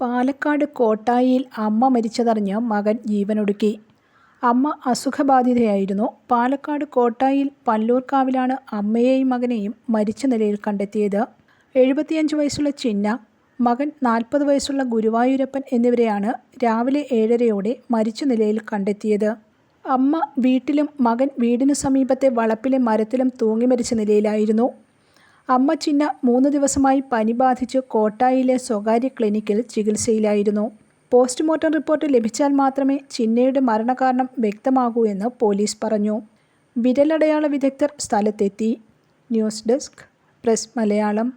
പാലക്കാട് കോട്ടായിൽ അമ്മ മരിച്ചതറിഞ്ഞ് മകൻ ജീവനൊടുക്കി. അമ്മ അസുഖബാധിതയായിരുന്നു. പാലക്കാട് കോട്ടായിൽ പല്ലൂർക്കാവിലാണ് അമ്മയെയും മകനെയും മരിച്ച നിലയിൽ കണ്ടെത്തിയത്. എഴുപത്തിയഞ്ച് വയസ്സുള്ള ചിന്ന മകൻ നാൽപ്പത് വയസ്സുള്ള ഗുരുവായൂരപ്പൻ എന്നിവരെയാണ് രാവിലെ ഏഴരയോടെ മരിച്ച നിലയിൽ കണ്ടെത്തിയത്. അമ്മ വീട്ടിലും മകൻ വീടിനു സമീപത്തെ വളപ്പിലെ മരത്തിലും തൂങ്ങി മരിച്ച നിലയിലായിരുന്നു. അമ്മ ചിന്ന മൂന്ന് ദിവസമായി പനി ബാധിച്ച് കോട്ടായിലെ സ്വകാര്യ ക്ലിനിക്കിൽ ചികിത്സയിലായിരുന്നു. പോസ്റ്റ്മോർട്ടം റിപ്പോർട്ട് ലഭിച്ചാൽ മാത്രമേ ചിന്നയുടെ മരണകാരണം വ്യക്തമാകൂ എന്ന് പോലീസ് പറഞ്ഞു. വിരലടയാള വിദഗ്ധർ സ്ഥലത്തെത്തി. News desk press Malayalam.